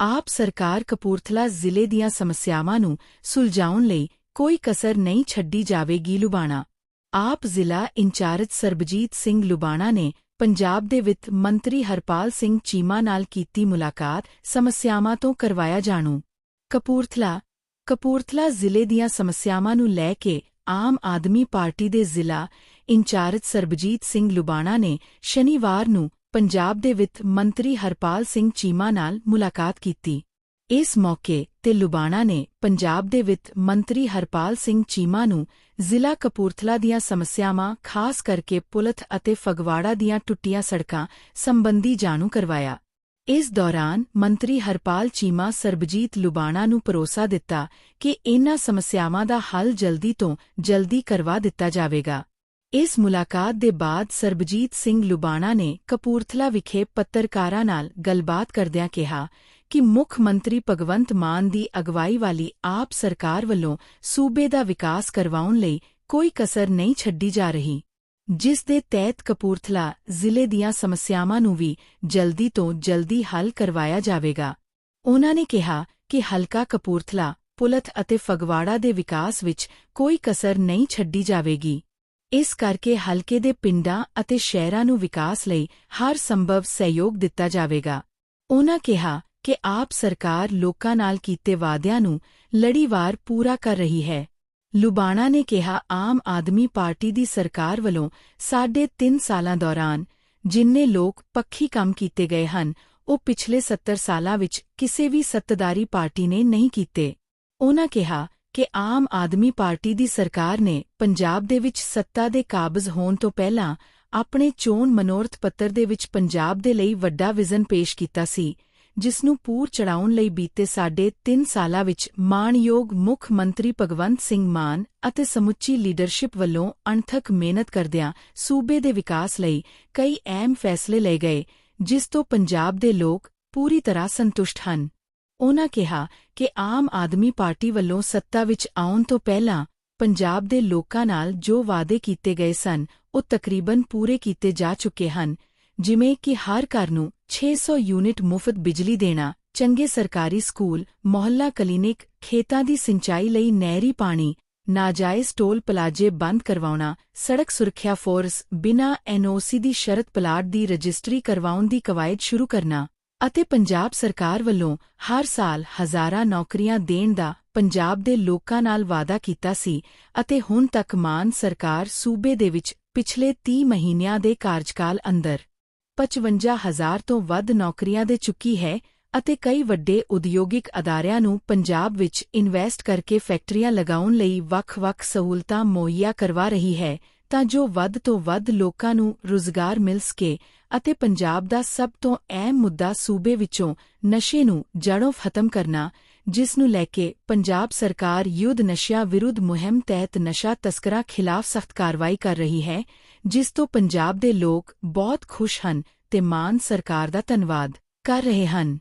ਆਪ ਸਰਕਾਰ ਕਪੂਰਥਲਾ ਜ਼ਿਲ੍ਹੇ ਦੀਆਂ ਸਮੱਸਿਆਵਾਂ ਨੂੰ ਸੁਲਝਾਉਣ ਲਈ ਕੋਈ ਕਸਰ ਨਹੀਂ ਛੱਡੀ ਜਾਵੇਗੀ ਲੁਬਾਣਾ ਆਪ ਜ਼ਿਲ੍ਹਾ ਇੰਚਾਰਜ ਸਰਬਜੀਤ ਸਿੰਘ ਲੁਬਾਣਾ ਨੇ ਪੰਜਾਬ ਦੇ ਵਿੱਤ ਮੰਤਰੀ ਹਰਪਾਲ ਸਿੰਘ ਚੀਮਾ ਨਾਲ ਕੀਤੀ ਮੁਲਾਕਾਤ ਸਮੱਸਿਆਵਾਂ ਤੋਂ ਕਰਵਾਇਆ ਜਾਣੂ। ਕਪੂਰਥਲਾ ਕਪੂਰਥਲਾ ਜ਼ਿਲ੍ਹੇ ਦੀਆਂ ਸਮੱਸਿਆਵਾਂ ਨੂੰ ਲੈ ਕੇ ਆਮ ਆਦਮੀ ਪਾਰਟੀ ਦੇ ਜ਼ਿਲ੍ਹਾ ਇੰਚਾਰਜ ਸਰਬਜੀਤ ਸਿੰਘ ਲੁਬਾਣਾ ਨੇ ਸ਼ਨੀਵਾਰ ਨੂੰ ਪੰਜਾਬ ਦੇ ਵਿੱਤ ਮੰਤਰੀ ਹਰਪਾਲ ਸਿੰਘ ਚੀਮਾ ਨਾਲ ਮੁਲਾਕਾਤ ਕੀਤੀ। ਇਸ ਮੌਕੇ ਤੇ ਲੁਬਾਣਾ ਨੇ ਪੰਜਾਬ ਦੇ ਵਿੱਤ ਮੰਤਰੀ ਹਰਪਾਲ ਸਿੰਘ ਚੀਮਾ ਨੂੰ ਜ਼ਿਲ੍ਹਾ ਕਪੂਰਥਲਾ ਦੀਆਂ ਸਮੱਸਿਆਵਾਂ, ਖਾਸ ਕਰਕੇ ਪੁਲਥ ਅਤੇ ਫਗਵਾੜਾ ਦੀਆਂ ਟੁੱਟੀਆਂ ਸੜਕਾਂ ਸੰਬੰਧੀ ਜਾਣੂ ਕਰਵਾਇਆ। ਇਸ ਦੌਰਾਨ ਮੰਤਰੀ ਹਰਪਾਲ ਚੀਮਾ ਸਰਬਜੀਤ ਲੁਬਾਣਾ ਨੂੰ ਭਰੋਸਾ ਦਿੱਤਾ ਕਿ ਇਨ੍ਹਾਂ ਸਮੱਸਿਆਵਾਂ ਦਾ ਹੱਲ ਜਲਦੀ ਤੋਂ ਜਲਦੀ ਕਰਵਾ ਦਿੱਤਾ ਜਾਵੇਗਾ। ਇਸ ਮੁਲਾਕਾਤ ਦੇ ਬਾਅਦ ਸਰਬਜੀਤ ਸਿੰਘ ਲੁਬਾਣਾ ਨੇ ਕਪੂਰਥਲਾ ਵਿਖੇ ਪੱਤਰਕਾਰਾਂ ਨਾਲ ਗੱਲਬਾਤ ਕਰਦਿਆਂ ਕਿਹਾ ਕਿ ਮੁੱਖ ਮੰਤਰੀ ਭਗਵੰਤ ਮਾਨ ਦੀ ਅਗਵਾਈ ਵਾਲੀ ਆਪ ਸਰਕਾਰ ਵੱਲੋਂ ਸੂਬੇ ਦਾ ਵਿਕਾਸ ਕਰਵਾਉਣ ਲਈ ਕੋਈ ਕਸਰ ਨਹੀਂ ਛੱਡੀ ਜਾ ਰਹੀ, ਜਿਸ ਦੇ ਤਹਿਤ ਕਪੂਰਥਲਾ ਜ਼ਿਲ੍ਹੇ ਦੀਆਂ ਸਮੱਸਿਆਵਾਂ ਨੂੰ ਵੀ ਜਲਦੀ ਤੋਂ ਜਲਦੀ ਹੱਲ ਕਰਵਾਇਆ ਜਾਵੇਗਾ। ਉਨ੍ਹਾਂ ਨੇ ਕਿਹਾ ਕਿ ਹਲਕਾ ਕਪੂਰਥਲਾ, ਪੁਲਥ ਅਤੇ ਫਗਵਾੜਾ ਦੇ ਵਿਕਾਸ ਵਿੱਚ ਕੋਈ ਕਸਰ ਨਹੀਂ ਛੱਡੀ ਜਾਵੇਗੀ। ਇਸ ਕਰਕੇ ਹਲਕੇ ਦੇ ਪਿੰਡਾਂ ਅਤੇ ਸ਼ਹਿਰਾਂ ਨੂੰ ਵਿਕਾਸ ਲਈ ਹਰ ਸੰਭਵ ਸਹਿਯੋਗ ਦਿੱਤਾ ਜਾਵੇਗਾ। ਉਨ੍ਹਾਂ ਕਿਹਾ ਕਿ ਆਪ ਸਰਕਾਰ ਲੋਕਾਂ ਨਾਲ ਕੀਤੇ ਵਾਅਦਿਆਂ ਨੂੰ ਲੜੀਵਾਰ ਪੂਰਾ ਕਰ ਰਹੀ ਹੈ। ਲੁਬਾਣਾ ਨੇ ਕਿਹਾ, ਆਮ ਆਦਮੀ ਪਾਰਟੀ ਦੀ ਸਰਕਾਰ ਵੱਲੋਂ ਸਾਢੇ ਤਿੰਨ ਸਾਲਾਂ ਦੌਰਾਨ ਜਿੰਨੇ ਲੋਕ ਪੱਖੀ ਕੰਮ ਕੀਤੇ ਗਏ ਹਨ, ਉਹ ਪਿਛਲੇ 70 ਸਾਲਾਂ ਵਿੱਚ ਕਿਸੇ ਵੀ ਸੱਤਦਾਰੀ ਪਾਰਟੀ ਨੇ ਨਹੀਂ ਕੀਤੇ। ਉਹਨਾਂ ਕਿਹਾ ਕਿ ਆਮ ਆਦਮੀ ਪਾਰਟੀ ਦੀ ਸਰਕਾਰ ਨੇ ਪੰਜਾਬ ਦੇ ਵਿੱਚ ਸੱਤਾ ਦੇ ਕਾਬਜ਼ ਹੋਣ ਤੋਂ ਪਹਿਲਾਂ ਆਪਣੇ ਚੋਣ ਮਨੋਰਥ ਪੱਤਰ ਦੇ ਵਿੱਚ ਪੰਜਾਬ ਦੇ ਲਈ ਵੱਡਾ ਵਿਜ਼ਨ ਪੇਸ਼ ਕੀਤਾ ਸੀ, ਜਿਸ ਨੂੰ ਪੂਰ ਚੜਾਉਣ ਲਈ ਬੀਤੇ ਸਾਡੇ 3 ਸਾਲਾਂ ਵਿੱਚ ਮਾਣਯੋਗ ਮੁੱਖ ਮੰਤਰੀ ਭਗਵੰਤ ਸਿੰਘ ਮਾਨ ਅਤੇ ਸਮੁੱਚੀ ਲੀਡਰਸ਼ਿਪ ਵੱਲੋਂ ਅਣਥਕ ਮਿਹਨਤ ਕਰਦਿਆਂ ਸੂਬੇ ਦੇ ਵਿਕਾਸ ਲਈ ਕਈ ਅਹਿਮ ਫੈਸਲੇ ਲਏ ਗਏ, ਜਿਸ ਤੋਂ ਪੰਜਾਬ ਦੇ ਲੋਕ ਪੂਰੀ ਤਰ੍ਹਾਂ ਸੰਤੁਸ਼ਟ ਹਨ। ਉਨ੍ਹਾਂ ਕਿਹਾ ਕਿ ਆਮ ਆਦਮੀ ਪਾਰਟੀ ਵੱਲੋਂ ਸੱਤਾ ਵਿੱਚ ਆਉਣ ਤੋਂ ਪਹਿਲਾਂ ਪੰਜਾਬ ਦੇ ਲੋਕਾਂ ਨਾਲ ਜੋ ਵਾਅਦੇ ਕੀਤੇ ਗਏ ਸਨ, ਉਹ ਤਕਰੀਬਨ ਪੂਰੇ ਕੀਤੇ ਜਾ ਚੁੱਕੇ ਹਨ, ਜਿਵੇਂ ਕਿ ਹਰ ਘਰ ਨੂੰ 600 ਯੂਨਿਟ ਮੁਫਤ ਬਿਜਲੀ ਦੇਣਾ, ਚੰਗੇ ਸਰਕਾਰੀ ਸਕੂਲ, ਮੁਹੱਲਾ ਕਲੀਨਿਕ, ਖੇਤਾਂ ਦੀ ਸਿੰਚਾਈ ਲਈ ਨਹਿਰੀ ਪਾਣੀ, ਨਾਜਾਇਜ਼ ਟੋਲ ਪਲਾਜੇ ਬੰਦ ਕਰਵਾਉਣਾ, ਸੜਕ ਸੁਰੱਖਿਆ ਫੋਰਸ ਬਿਨਾਂ ਐਨਓਸੀ ਦੀ ਸ਼ਰਤ ਪਲਾਟ ਦੀ ਰਜਿਸਟਰੀ ਕਰਵਾਉਣ ਦੀ ਕਵਾਇਦ ਸ਼ੁਰੂ ਕਰਨਾ। ਅਤੇ ਪੰਜਾਬ ਸਰਕਾਰ ਵੱਲੋਂ ਹਰ ਸਾਲ ਹਜ਼ਾਰਾਂ ਨੌਕਰੀਆਂ ਦੇਣ ਦਾ ਪੰਜਾਬ ਦੇ ਲੋਕਾਂ ਨਾਲ ਵਾਅਦਾ ਕੀਤਾ ਸੀ ਅਤੇ ਹੁਣ ਤੱਕ ਮਾਨ ਸਰਕਾਰ ਸੂਬੇ ਦੇ ਵਿੱਚ ਪਿਛਲੇ 30 ਮਹੀਨਿਆਂ ਦੇ ਕਾਰਜਕਾਲ ਅੰਦਰ 55000 ਤੋਂ ਵੱਧ ਨੌਕਰੀਆਂ ਦੇ ਚੁੱਕੀ ਹੈ ਅਤੇ ਕਈ ਵੱਡੇ ਉਦਯੋਗਿਕ ਅਦਾਰਿਆਂ ਨੂੰ ਪੰਜਾਬ ਵਿੱਚ ਇਨਵੈਸਟ ਕਰਕੇ ਫੈਕਟਰੀਆਂ ਲਗਾਉਣ ਲਈ ਵੱਖ-ਵੱਖ ਸਹੂਲਤਾਂ ਮੁਹੱਈਆ ਕਰਵਾ ਰਹੀ ਹੈ। ਤਾਂ ਜੋ ਵੱਧ ਤੋਂ ਵੱਧ ਲੋਕਾਂ ਨੂੰ ਰੁਜ਼ਗਾਰ ਮਿਲ ਸਕੇ ਅਤੇ ਪੰਜਾਬ ਦਾ ਸਭ ਤੋਂ ਅਹਿਮ ਮੁੱਦਾ ਸੂਬੇ ਵਿੱਚੋਂ ਨਸ਼ੇ ਨੂੰ ਜੜੋਂ ਖਤਮ ਕਰਨਾ, ਜਿਸ ਨੂੰ ਲੈ ਕੇ ਪੰਜਾਬ ਸਰਕਾਰ ਯੁੱਧ ਨਸ਼ਿਆਂ ਵਿਰੁੱਧ ਮੁਹਿੰਮ ਤਹਿਤ ਨਸ਼ਾ ਤਸਕਰਾਂ ਖਿਲਾਫ ਸਖਤ ਕਾਰਵਾਈ ਕਰ ਰਹੀ ਹੈ, ਜਿਸ ਤੋਂ ਪੰਜਾਬ ਦੇ ਲੋਕ ਬਹੁਤ ਖੁਸ਼ ਹਨ ਤੇ ਮਾਨ ਸਰਕਾਰ ਦਾ ਧੰਨਵਾਦ ਕਰ ਰਹੇ ਹਨ।